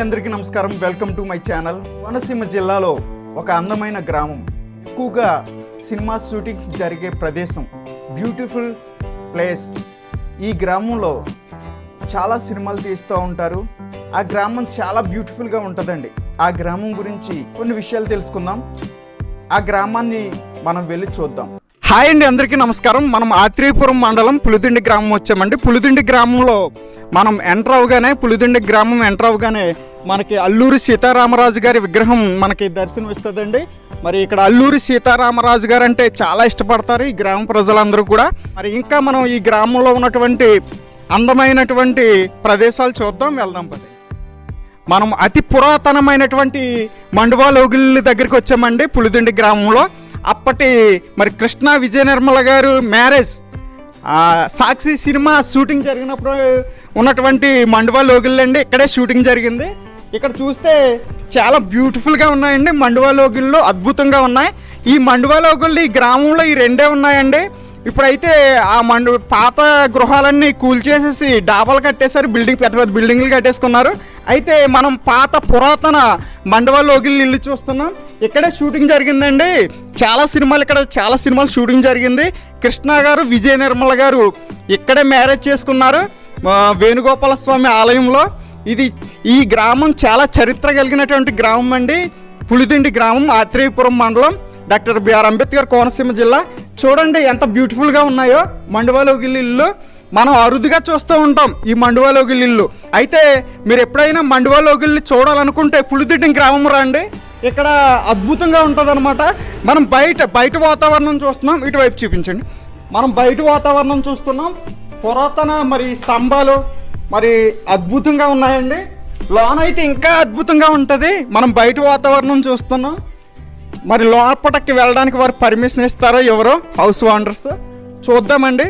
అందరికీ నమస్కారం. Welcome to my channel Konaseema జిల్లాలో ఒక అందమైన గ్రామం. ఎక్కువగా సినిమా షూటింగ్స్ జరిగే ప్రదేశం. బ్యూటిఫుల్ ప్లేస్ ఈ గ్రామంలో చాలా సినిమాలు తీస్తూ ఉంటారు. ఆ గ్రామం చాలా బ్యూటిఫుల్గా ఉంటుందండి. ఆ గ్రామం గురించి కొన్ని విషయాలు తెలుసుకుందాం. ఆ గ్రామాన్ని మనం వెళ్ళి చూద్దాం. హాయ్ అండి అందరికీ నమస్కారం. మనం ఆత్రేయపురం మండలం పులిదిండి గ్రామం వచ్చామండి. పులిదిండి గ్రామంలో మనం ఎంటర్ అవగానే పులిదిండి గ్రామం ఎంటర్ అవగానే మనకి అల్లూరి సీతారామరాజు గారి విగ్రహం మనకి దర్శనం ఇస్తుందండి మరి ఇక్కడ అల్లూరి సీతారామరాజు గారు అంటే చాలా ఇష్టపడతారు ఈ గ్రామ ప్రజలందరూ కూడా. మరి ఇంకా మనం ఈ గ్రామంలో ఉన్నటువంటి అందమైనటువంటి ప్రదేశాలు చూద్దాం వెళ్దాం పది మనం అతి పురాతనమైనటువంటి మండువా లోగిళ్ళ దగ్గరికి వచ్చామండి పులిదిండి గ్రామంలో. అప్పటి మరి కృష్ణ విజయ నిర్మల గారు మ్యారేజ్. సాక్షి సినిమా షూటింగ్ జరిగినప్పుడు ఉన్నటువంటి మండువా లోగిళ్ళండి ఇక్కడే షూటింగ్ జరిగింది. ఇక్కడ చూస్తే చాలా బ్యూటిఫుల్గా ఉన్నాయండి మండువా లోగిళ్ళు అద్భుతంగా ఉన్నాయి. ఈ మండువా లోగిళ్ళు ఈ గ్రామంలో ఈ రెండే ఉన్నాయండి. ఇప్పుడైతే ఆ మండు పాత గృహాలన్నీ కూల్చేసేసి డాబాలు కట్టేశారు. బిల్డింగ్ పెద్ద పెద్ద బిల్డింగ్లు కట్టేసుకున్నారు. అయితే మనం పాత పురాతన మండవలోగిల్ ఇల్లు చూస్తున్నాం. ఇక్కడే షూటింగ్ జరిగిందండి. చాలా సినిమాలు ఇక్కడ చాలా సినిమాలు షూటింగ్ జరిగింది. కృష్ణ గారు విజయ నిర్మల గారు ఇక్కడే మ్యారేజ్ చేసుకున్నారు. వేణుగోపాల స్వామి ఆలయంలో. ఇది ఈ గ్రామం చాలా చరిత్ర కలిగినటువంటి గ్రామం అండి. పులిదిండి గ్రామం ఆత్రేయపురం మండలం. డాక్టర్ బిఆర్ అంబేద్కర్ కోనసీమ జిల్లా. చూడండి ఎంత బ్యూటిఫుల్గా ఉన్నాయో మండువాలోగిల్లి ఇల్లు. మనం అరుదుగా చూస్తూ ఉంటాం ఈ మండువాలోగిల్లి ఇల్లు. అయితే మీరు ఎప్పుడైనా మండువాలోగిల్లి చూడాలనుకుంటే పులిదిడ్డం గ్రామం రండి. ఇక్కడ అద్భుతంగా ఉంటుంది మనం బయట బయట వాతావరణం చూస్తున్నాం. ఇటువైపు చూపించండి. మనం బయట వాతావరణం చూస్తున్నాం. పురాతన మరి స్తంభాలు మరి అద్భుతంగా ఉన్నాయండి. లోనైతే అయితే ఇంకా అద్భుతంగా ఉంటుంది. మనం బయట వాతావరణం చూస్తున్నాం. మరి లోపలికి వెళ్ళడానికి వారు పర్మిషన్ ఇస్తారో ఎవరో హౌస్ ఓనర్స్ చూద్దామండి.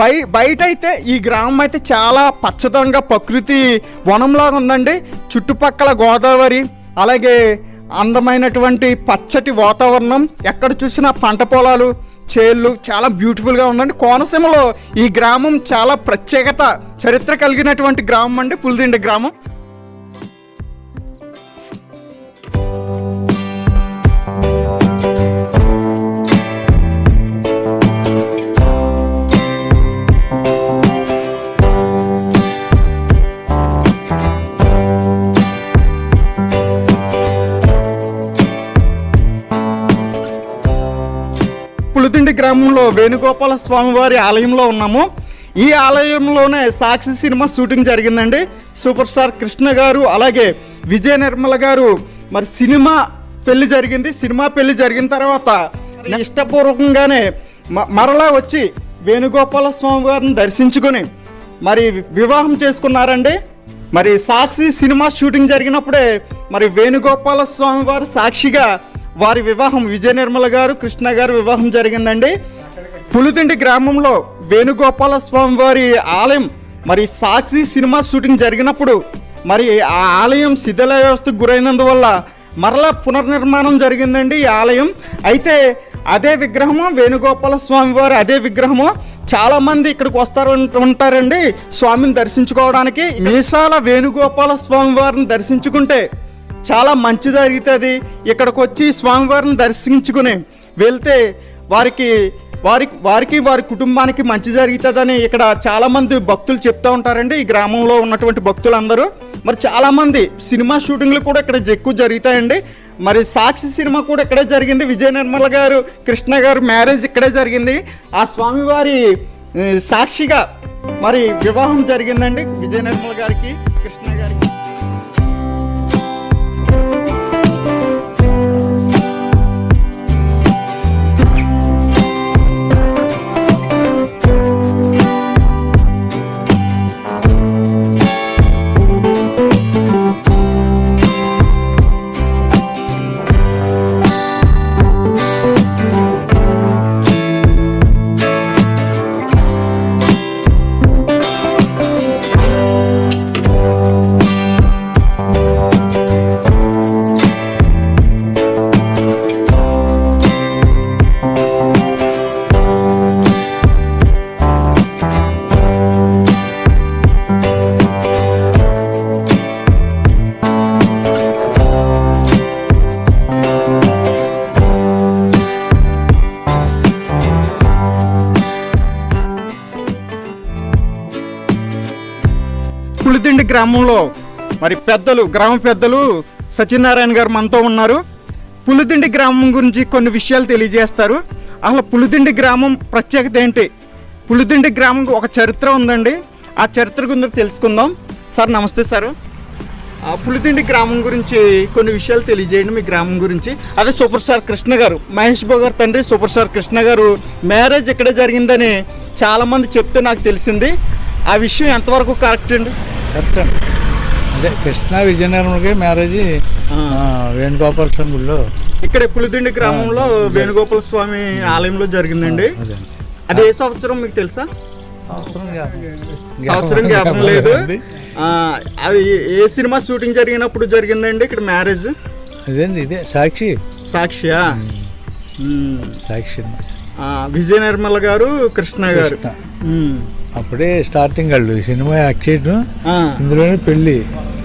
బయ బయట అయితే ఈ గ్రామం అయితే చాలా పచ్చదంగా ప్రకృతి వనంలాగా ఉందండి. చుట్టుపక్కల గోదావరి అలాగే అందమైనటువంటి పచ్చటి వాతావరణం ఎక్కడ చూసినా పంట పొలాలు చేళ్ళు చాలా బ్యూటిఫుల్గా ఉందండి. కోనసీమలో ఈ గ్రామం చాలా ప్రత్యేకత చరిత్ర కలిగినటువంటి గ్రామం అండి పులిదిండి గ్రామం. వేణుగోపాల స్వామి వారి ఆలయంలో ఉన్నాము. ఈ ఆలయంలోనే సాక్షి సినిమా షూటింగ్ జరిగిందండి. సూపర్ స్టార్ కృష్ణ గారు అలాగే విజయ నిర్మల గారు. మరి సినిమా పెళ్ళి జరిగింది. సినిమా పెళ్ళి జరిగిన తర్వాత ఇష్టపూర్వకంగానే మ- మరలా వచ్చి వేణుగోపాల స్వామి వారిని దర్శించుకొని మరి వివాహం చేసుకున్నారండి. మరి సాక్షి సినిమా షూటింగ్ జరిగినప్పుడే మరి వేణుగోపాల స్వామి వారు సాక్షిగా వారి వివాహం విజయ నిర్మల గారు కృష్ణ గారు వివాహం జరిగిందండి. పులిదిండి గ్రామంలో వేణుగోపాల స్వామి వారి ఆలయం మరి సాక్షి సినిమా షూటింగ్ జరిగినప్పుడు మరి ఆ ఆలయం శిథిలావస్థకు గురైనందువల్ల మరలా పునర్నిర్మాణం జరిగిందండి ఈ ఆలయం. అయితే అదే విగ్రహము? వేణుగోపాల స్వామి వారి అదే విగ్రహము? చాలామంది ఇక్కడికి వస్తారు ఉంటారండి స్వామిని దర్శించుకోవడానికి. మీసాల వేణుగోపాల స్వామి వారిని దర్శించుకుంటే చాలా మంచి జరుగుతుంది ఇక్కడికి వచ్చి స్వామివారిని దర్శించుకుని వెళ్తే వారికి వారి వారికి వారి కుటుంబానికి మంచి జరుగుతుందని ఇక్కడ చాలామంది భక్తులు చెప్తూ ఉంటారండి. ఈ గ్రామంలో ఉన్నటువంటి భక్తులందరూ. మరి చాలామంది సినిమా షూటింగ్లు కూడా ఇక్కడ ఎక్కువ జరుగుతాయండి. మరి సాక్షి సినిమా కూడా ఇక్కడే జరిగింది. విజయ నిర్మల గారు కృష్ణ గారు మ్యారేజ్ ఇక్కడే జరిగింది. ఆ స్వామివారి సాక్షిగా మరి వివాహం జరిగిందండి విజయ నిర్మల గారికి కృష్ణ గారికి పులిదిండి గ్రామంలో మరి పెద్దలు గ్రామ పెద్దలు సత్యనారాయణ గారు మనతో ఉన్నారు. పులిదిండి గ్రామం గురించి కొన్ని విషయాలు తెలియజేస్తారు. అసలు పులిదిండి గ్రామం ప్రత్యేకత ఏంటి? పులిదిండి గ్రామం ఒక చరిత్ర ఉందండి. ఆ చరిత్ర గురించి తెలుసుకుందాం. సార్ నమస్తే సార్. ఆ పులిదిండి గ్రామం గురించి కొన్ని విషయాలు తెలియజేయండి మీ గ్రామం గురించి. అదే సూపర్ స్టార్ కృష్ణ గారు మహేష్ బాబు గారు తండ్రి సూపర్ స్టార్ కృష్ణ గారు మ్యారేజ్ ఇక్కడే జరిగిందని చాలామంది చెప్తే నాకు తెలిసింది. ఆ విషయం ఎంతవరకు కరెక్ట్ అండి? కరెక్ట్ అండి. అదే కృష్ణ విజయనగరంకి మ్యారేజ్ వేణుగోపాల స్వామి గుడిలో ఇక్కడ పులిదిండి గ్రామంలో వేణుగోపాల స్వామి ఆలయంలో జరిగిందండి. అదే. ఏ సంవత్సరం మీకు తెలుసా. సంవత్సరం జ్ఞాపకం లేదు. అది ఏ సినిమా షూటింగ్ జరిగినప్పుడు జరిగిందండి ఇక్కడ మ్యారేజ్? అదేంది ఇదే సాక్షి. సాక్షియా. సాక్షి విజయ నిర్మల గారు కృష్ణ గారు. అప్పుడే స్టార్టింగ్ వాళ్ళు ఈ సినిమా యాక్ట్ చేయడం ఆ, ఇందులోనే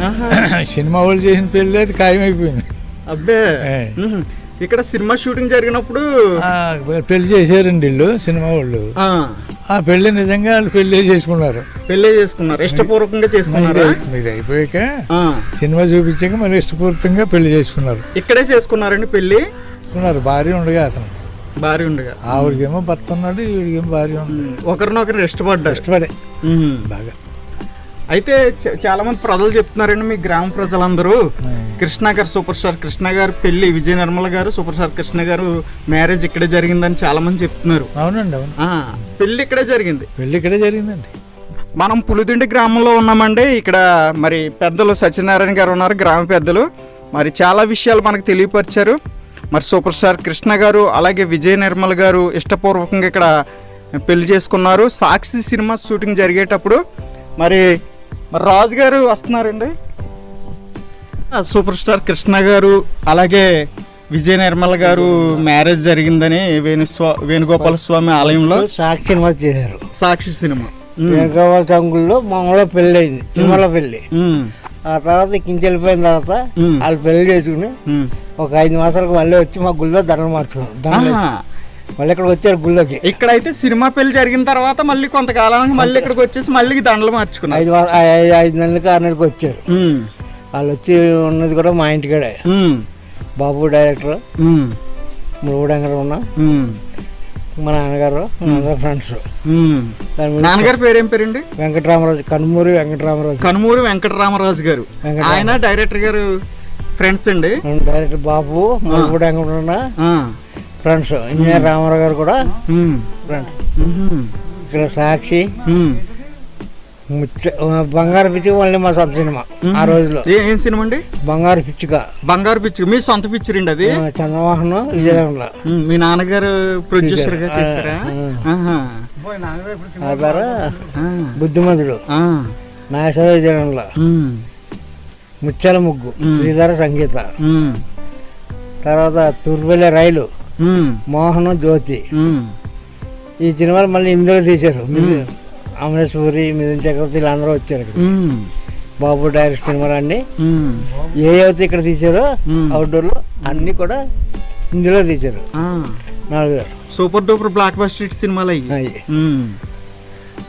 ఆహా. సినిమా వాళ్ళు చేసిన పెళ్ళి అది ఖాయమైపోయింది. అబ్బే. ఇక్కడ సినిమా షూటింగ్ జరిగినప్పుడు పెళ్ళి చేశారండి వీళ్ళు సినిమా వాళ్ళు. ఆ, పెళ్ళి నిజంగా వాళ్ళు పెళ్ళి చేసుకున్నారు. పెళ్ళే చేసుకున్నారు. ఇష్టపూర్వకంగా చేసుకున్నారా? మీది అయిపోయాక సినిమా చూపించాక మళ్ళీ ఇష్టపూర్వకంగా పెళ్ళి చేసుకున్నారు. ఇక్కడే చేసుకున్నారండి చేసుకున్నారు. భార్య ఉండగా అతను. భార్య ఉండగా. ఆవిడకేమో భర్త ఉన్నాడు వీడికేమో భార్య ఉంది. ఒకరినొకరు ఇష్టపడ్డారు. ఇష్టపడే. బాగా. అయితే చాలా మంది ప్రజలు చెప్తున్నారండి మీ గ్రామ ప్రజలందరూ. కృష్ణ గారు సూపర్ స్టార్ కృష్ణ గారు పెళ్ళి విజయ నిర్మల గారు సూపర్ స్టార్ కృష్ణ గారు మ్యారేజ్ ఇక్కడే జరిగిందని చాలా మంది చెప్తున్నారు. అవునండి అవును. పెళ్ళి ఇక్కడే జరిగింది. పెళ్ళి ఇక్కడే జరిగిందండి. మనం పులిదిండి గ్రామంలో ఉన్నామండి. ఇక్కడ మరి పెద్దలు సత్యనారాయణ గారు ఉన్నారు గ్రామ పెద్దలు. మరి చాలా విషయాలు మనకు తెలియపరిచారు. మరి సూపర్ స్టార్ కృష్ణ గారు అలాగే విజయ నిర్మల్ గారు ఇష్టపూర్వకంగా ఇక్కడ పెళ్ళి చేసుకున్నారు. సాక్షి సినిమా షూటింగ్ జరిగేటప్పుడు మరి మరి రాజు గారు వస్తున్నారండి. సూపర్ స్టార్ కృష్ణ గారు అలాగే విజయ నిర్మల్ గారు మ్యారేజ్ జరిగిందని వేణుస్వా వేణుగోపాల స్వామి ఆలయంలో సాక్షి సినిమా చేశారు. సాక్షి సినిమా. వేణుగోపాల టంగుల్లో మామూలుగా పెళ్ళి అయింది సినిమాలో పెళ్ళి. ఆ తర్వాత కించి వెళ్ళిపోయిన తర్వాత. వాళ్ళు పెళ్ళి చేసుకుని. ఒక ఐదు మాసాలకు మళ్ళీ వచ్చి మా గుళ్ళో దండలు మార్చుకున్నాం. మళ్ళీ ఇక్కడికి వచ్చారు గుళ్ళోకి ఇక్కడైతే సినిమా పెళ్ళి జరిగిన తర్వాత మళ్ళీ కొంతకాలానికి మళ్ళీ ఇక్కడికి వచ్చేసి మళ్ళీ దండలు మార్చుకున్నారు ఐదు ఐదు నెలలకి ఆరు నెలలకి వచ్చారు. వాళ్ళు వచ్చి ఉన్నది కూడా మా ఇంటికాడే. Babu director um. మురుగు ఉన్న. మా నాన్నగారు అందరు ఫ్రెండ్స్. నాన్నగారి పేరేం పేరండి? వెంకటరామరాజు కనుమూరి వెంకటరామరాజు. కనుమూరి వెంకటరామరాజు గారు. ఆయన డైరెక్టర్ గారు ఫ్రెండ్స్ అండి. డైరెక్టర్ బాబు వెంకటరమణ ఆ. ఫ్రెండ్స్ ఇంజనీర్ రామారావు గారు కూడా. ఫ్రెండ్స్. ఇక్కడ సాక్షి. బంగారు పిచ్చుక మళ్ళీ మా సొంత సినిమా. ఆ రోజులో. ఏ- సినిమా అండి? బంగారు పిచ్చుక. బంగారు పిక్చర్ మీ సొంత పిక్చర్ అండి అది? చంద్రమోహన్ విజయనగరంలో. మీ నాన్నగారు ప్రొడ్యూసర్గా చేశారు. ఆ. బుద్ధిమంతుడు. ఆ. నాగేశ్వర విజయనగరంలో. ముత్యాల ముగ్గు. శ్రీధర సంగీత. తర్వాత తూర్పువెళ్ళే రైలు. మోహన్ జ్యోతి. ఈ సినిమాలు మళ్ళీ ఇందులో తీశారు. అమరేశ్వరి మిథున్ చక్రవర్తి వీళ్ళందరూ వచ్చారు ఇక్కడ. బాబు డైరెక్ట్ అన్ని ఉమ్. ఏ అయితే ఇక్కడ తీశారో. అవుట్డోర్లో అన్నీ కూడా ఇందులో తీశారు. నాలుగు సూపర్ డూపర్ బ్లాక్ బస్టర్ సినిమాలు అయ్యి.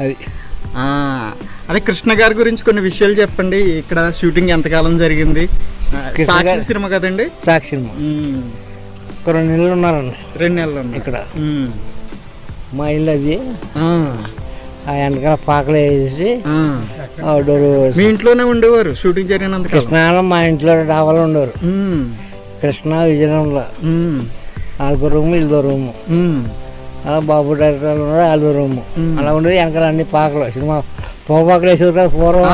అది. అదే కృష్ణ గారి గురించి కొన్ని విషయాలు చెప్పండి ఇక్కడ షూటింగ్ ఎంతకాలం జరిగింది సాక్షి సినిమా కదండి సాక్షి సినిమా. ఒక రెండు నెలలు ఉన్నారండి రెండు నెలలు. ఇక్కడ. మా ఇల్లు అది ఆ. వెనకాల పాకలు వేసి మీ ఇంట్లోనే ఉండేవారు? షూటింగ్ జరిగినంత కృష్ణాలో మా ఇంట్లో డాబాలో ఉండేవారు. కృష్ణ విజయనగరంలో. నాలుగో రూము ఇల్లు రూము. అలా బాబు డైరెక్టర్ ఉన్నారు వాళ్ళ రూము. అలా ఉండేది వెనకాల అన్ని పాకలు. సినిమా పోపాకలు వేసేవారు కదా పూర్వం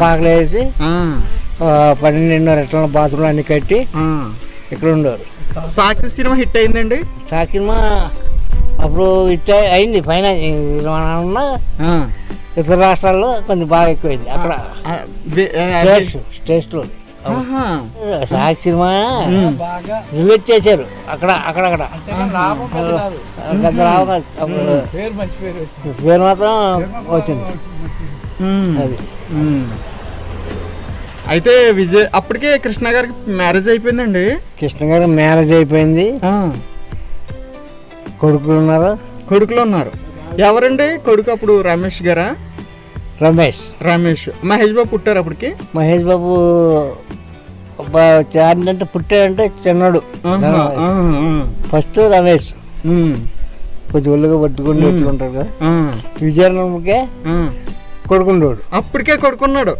పాకలు వేసి ఆ, పన్నెండు రెట్ల బాత్రూమ్లు అన్ని కట్టి ఇక్కడ ఉండేవారు. సాక్షి సినిమా హిట్ అయిందండి? సాకిమా అప్పుడు ఇట్ట అయింది. పైన మన. ఇతర రాష్ట్రాల్లో కొంచెం బాగా ఎక్కువైంది. అక్కడ స్టేట్స్ స్టేట్స్లో. ఆహా. సాక్షి సినిమా రిలీజ్ చేశారు. అక్కడ అక్కడక్కడ. పేరు మాత్రం వచ్చింది. అది. అయితే విజయ్ అప్పటికే కృష్ణ గారికి మ్యారేజ్ అయిపోయిందండి? కృష్ణ గారు మ్యారేజ్ అయిపోయింది. ఆ. కొడుకులు ఉన్నారు కొడుకులు ఉన్నారు ఎవరండి? కొడుకు అప్పుడు రమేష్ గారా? రమేష్. రమేష్. మహేష్ బాబు పుట్టారు అప్పటికి? మహేష్ బాబు అంటే పుట్టాడంటే చిన్నడు. ఫస్ట్ రమేష్. కొంచెం ఒళ్ళుగా పట్టుకుని ఎట్లుంటాడు కదా. విజయనగరంకే ఆ. కొడుకుండోడు అప్పటికే కొడుకున్నాడు.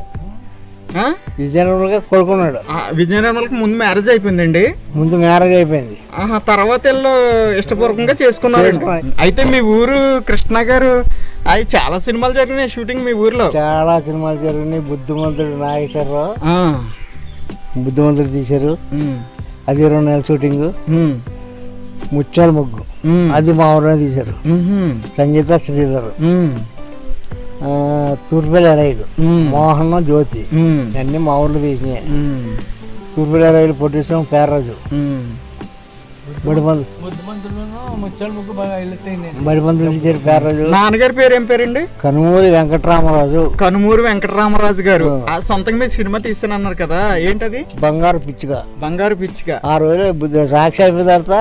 కొడుకున్నాడు ఆ, విజయనగరంకి ముందు మ్యారేజ్ అయిపోయిందండి. ముందు మ్యారేజ్ అయిపోయింది. తర్వాత వీళ్ళు ఇష్టపూర్వకంగా చేసుకున్నారు. అయితే మీ ఊరు కృష్ణ గారు అవి చాలా సినిమాలు జరిగినాయి షూటింగ్ మీ ఊర్లో. చాలా సినిమాలు జరిగినాయి. బుద్ధిమంతుడు నాగేశ్వరరావు బుద్ధిమంతుడు తీశారు. అది రెండు నెలల షూటింగ్. ముత్యాల ముగ్గు. అది మా ఊరిలో తీశారు. సంగీత శ్రీధర్. తూర్పుల రైలు. మోహన్ జ్యోతి. అన్నీ మా ఊర్లో తీసినాయి ఉమ్, తూర్పుల రైలు పొట్టిస్తాం పేర్రాజు. తీశారు పేర్రాజు. నాన్నగారి పేరు ఏం పేరండి? కనుమూరి వెంకటరామరాజు. కనుమూరు వెంకటరామరాజు గారు. ఆ. సొంతంగా మీరు సినిమా తీస్తానన్నారు కదా ఏంటది? బంగారు పిచ్చుగా బంగారు పిచ్చిక. ఆ రోజు సాక్షి అయిపోయిన తర్వాత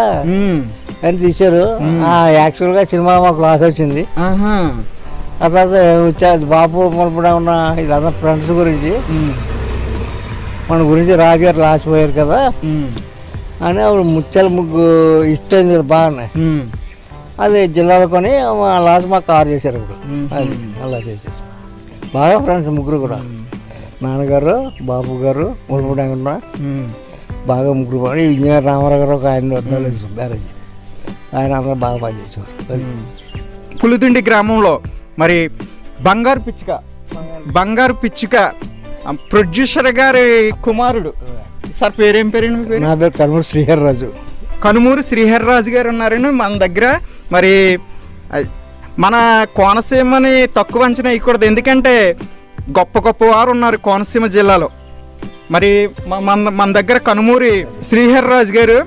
అని తీశారు. ఆ యాక్చువల్గా సినిమా మాకు లాస్ వచ్చింది. ఆహా, ఆ తర్వాత బాపు మొలపడ ఉన్న వీళ్ళందరూ ఫ్రెండ్స్ గురించి. మన గురించి రాజుగారు లాస్ పోయారు కదా. అని అప్పుడు ముత్యాల ముగ్గు ఇష్టమైంది కదా బాగానే. అది జిల్లాలో కొని లాస్ మాకు కవర్ చేశారు ఇప్పుడు. అది అలా చేశారు. బాగా ఫ్రెండ్స్ ముగ్గురు కూడా. నాన్నగారు బాబు గారు వెంకట ఉమ్. బాగా ముగ్గురు పని ఇంజనీర్ రామారావు గారు ఒక ఆయన బ్యారేజ్. ఆయన అందరూ బాగా పనిచేసేవారు. అది. పులిదిండి గ్రామంలో మరి బంగారు పిచ్చుక. బంగారు పిచ్చుక. ప్రొడ్యూసర్ గారి కుమారుడు. సార్ పేరేం పేరండి పేరు? నా పేరు కర్మూరు శ్రీహర్ రాజు కనుమూరు శ్రీహరిరాజు గారు ఉన్నారండి మన దగ్గర. మరి మన కోనసీమని తక్కువ అంచనా వేయకూడదు ఎందుకంటే గొప్ప గొప్ప వారు ఉన్నారు కోనసీమ జిల్లాలో. మరి మన మన దగ్గర కనుమూరి శ్రీహరిరాజు గారు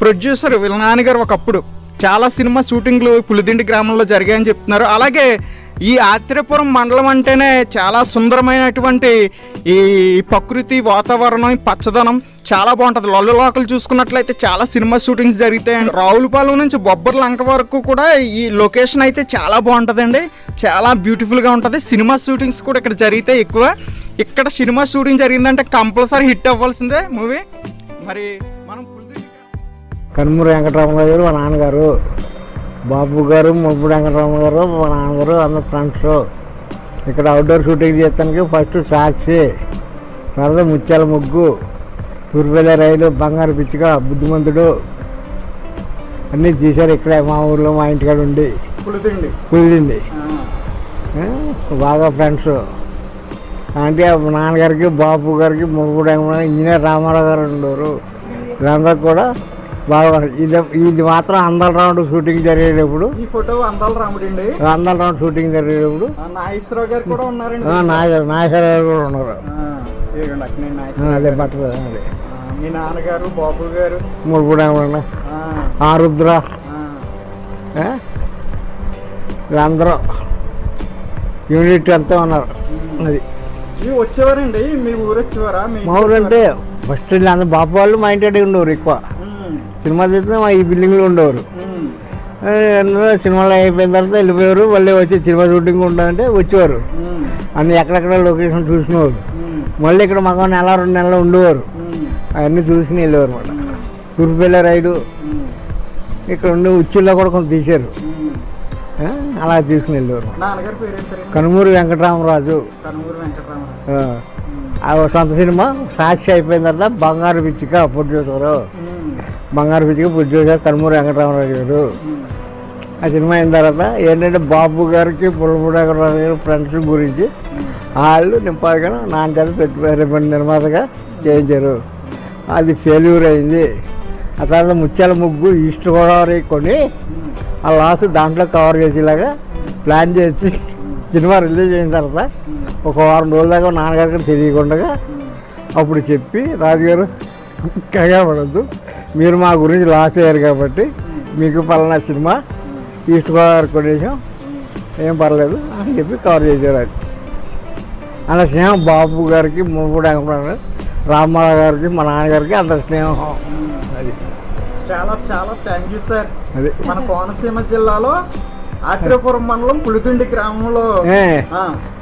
ప్రొడ్యూసర్ వీళ్ళ నాన్నగారు ఒకప్పుడు. చాలా సినిమా షూటింగ్లు పులిదిండి గ్రామంలో జరిగాయని చెప్తున్నారు. అలాగే ఈ ఆత్రేయపురం మండలం అంటేనే చాలా సుందరమైనటువంటి ఈ ప్రకృతి వాతావరణం ఈ పచ్చదనం చాలా బాగుంటుంది. లొల్లలోకలు చూసుకున్నట్లయితే చాలా సినిమా షూటింగ్స్ జరుగుతాయండి. రావులపాలెం నుంచి బొబ్బర్ లంక వరకు కూడా ఈ లొకేషన్ అయితే చాలా బాగుంటుందండి. చాలా బ్యూటిఫుల్గా ఉంటుంది. సినిమా షూటింగ్స్ కూడా ఇక్కడ జరిగితే ఎక్కువ. ఇక్కడ సినిమా షూటింగ్ జరిగిందంటే కంపల్సరీ హిట్ అవ్వాల్సిందే మూవీ. మరి మనం పులిదిండి కనుమూరు వెంకటరామరావు గారు మా నాన్నగారు బాబు గారు ముప్పుడు వెంకటరామ గారు మా నాన్నగారు అందరు ఫ్రెండ్స్ ఇక్కడ అవుట్డోర్ షూటింగ్ చేస్తానికి ఫస్ట్ సాక్షి తర్వాత ముత్యాల ముగ్గు తూర్పుల రైలు బంగారు పిచ్చుక బుద్ధిమంతుడు. అన్నీ తీశారు ఇక్కడే మా ఊర్లో మా ఇంటికాడ ఉండి. పులిదిండి బాగా ఫ్రెండ్స్ అంటే నాన్నగారికి బాబు గారికి ముగ్గురు ఇంజనీర్ రామారావు గారు ఉండేవారు. వీళ్ళందరూ కూడా బాగా ఇది ఇది మాత్రం అందల రౌండ్ షూటింగ్ జరిగేటప్పుడు. ఈ ఫోటో అందాల రాముడండి అందల రౌండ్ షూటింగ్ జరిగేటప్పుడు. నాగేశ్వరరావు గారు కూడా ఉన్నారండి. ఆ, నాగ నాగేశ్వర గారు కూడా ఉన్నారు. నాగేశ్వరరావు అదే. బట్టలు అదే. మీ నాన్నగారు బాబు గారు. ఆ, ఆరుద్ర? వీళ్ళందరూ యూనిట్ అంతా ఉన్నారు. అది. వచ్చేవారండి మీ ఊరు వచ్చేవారా? మీ ఊరు అంటే ఫస్ట్ వీళ్ళందరూ బాబు వాళ్ళు మా ఇంటి ఉండేవారు ఎక్కువ. సినిమా తీస్తే మా ఈ బిల్డింగ్లో ఉండేవారు. సినిమాలు అయిపోయిన తర్వాత వెళ్ళిపోయారు. మళ్ళీ వచ్చి సినిమా షూటింగ్ ఉంటుందంటే వచ్చేవారు. అన్ని ఎక్కడెక్కడ లొకేషన్ చూసినవారు. మళ్ళీ ఇక్కడ మాకు నెల రెండు నెలలు ఉండేవారు. అవన్నీ చూసుకుని వెళ్ళేవారు అనమాట తూర్పుపల్లి రైడు. ఇక్కడ ఉండి ఉచ్చిలో కూడా కొంత తీశారు. అలా తీసుకుని వెళ్ళేవారు కనుమూరి వెంకటరామరాజు. సొంత సినిమా సాక్షి అయిపోయిన తర్వాత బంగారు పిచ్చిక ప్రొడ్యూసరు బంగారు పిచ్చికి పూజ చేశారు కనుమూరి వెంకటరామరాజు గారు. ఆ సినిమా అయిన తర్వాత ఏంటంటే బాబు గారికి పుల్లపూడి వెంకటరామరాజు గారి ఫ్రెండ్స్ గురించి వాళ్ళు నింపాదిగా నాన్న చేత పెట్టి నిర్మాతగా చేయించారు. అది ఫెయిల్యూర్ అయింది. ఆ తర్వాత ముత్యాల ముగ్గు ఈస్ట్ గోదావరి కొని ఆ లాస్ దాంట్లో కవర్ చేసేలాగా ప్లాన్ చేసి సినిమా రిలీజ్ అయిన తర్వాత ఒక వారం రోజుల దాకా నాన్నగారికి తెలియకుండా అప్పుడు చెప్పి రాజుగారు కంగారు పడద్దు మీరు మా గురించి లాస్ అయ్యారు కాబట్టి మీకు పలానా సినిమా ఈస్ట్ గోదావరి కొనేసాం ఏం పర్లేదు అని చెప్పి కవర్ చేశారు అది. అలా స్నేహం బాబు గారికి మునుపుడు వెంకటరావు రామారావు గారికి మా నాన్నగారికి అంత స్నేహం. అది. చాలా చాలా థ్యాంక్ యూ సార్ అది. మన కోనసీమ జిల్లాలో ఆత్రేయపురం మండలం పులితుండి గ్రామంలో.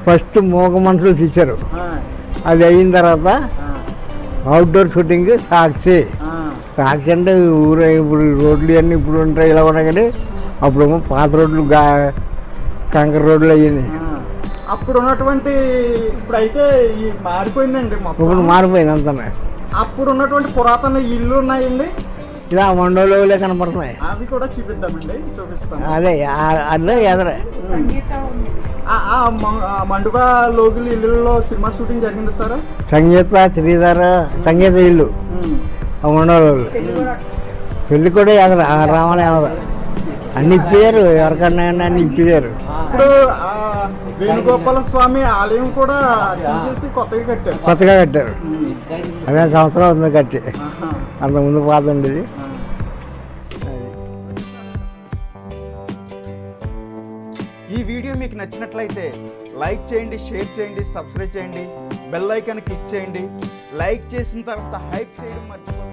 ఫస్ట్ మూగ మనుషులు తీశారు. అది అయిన తర్వాత అవుట్డోర్ షూటింగ్ సాక్షి సాక్షి అంటే ఊరు ఇప్పుడు రోడ్లు అన్నీ ఇప్పుడు ఉంటాయి ఇలా ఉన్నాయి కానీ అప్పుడేమో పాత రోడ్లు గా కంకర రోడ్లు అయ్యింది. ఆ. అప్పుడు ఉన్నటువంటి ఇప్పుడైతే ఈ మారిపోయిందండి ఇప్పుడు మారిపోయింది అంతా అప్పుడు ఉన్నటువంటి పురాతన ఇల్లు ఉన్నాయండి. ఇలా మండోళ్ళే కనపడుతున్నాయి అవి కూడా చూపిద్దామండి చూపిస్తాం అదే అదే ఎదరే. ఆ- ఆ మ- ఆ మండువా లోగులు ఇల్లులో సినిమా షూటింగ్ జరిగింది సార్? సంగీత శ్రీధర సంగీత ఇల్లు. ఆ మండోళ్ళు పెళ్ళి కూడా ఎదర ఆ రామాలయ ఎదర. అన్ని ఇప్పారు ఎవరికన్నా అన్ని ఇప్పారు ఇప్పుడు వేణుగోపాల స్వామి ఆలయం కూడా తీసేసి కొత్తగా కట్టారు. కొత్తగా కట్టారు. అదే సంవత్సరం ఉంది కట్టి. ఆహా. అంత ముందు పాత ఉండేది. నచ్చినట్లయితే లైక్ చేయండి షేర్ చేయండి సబ్స్క్రైబ్ చేయండి బెల్ ఐకాన్ క్లిక్ చేయండి. లైక్ చేసిన తర్వాత హైప్ చేయడం మర్చిపోకండి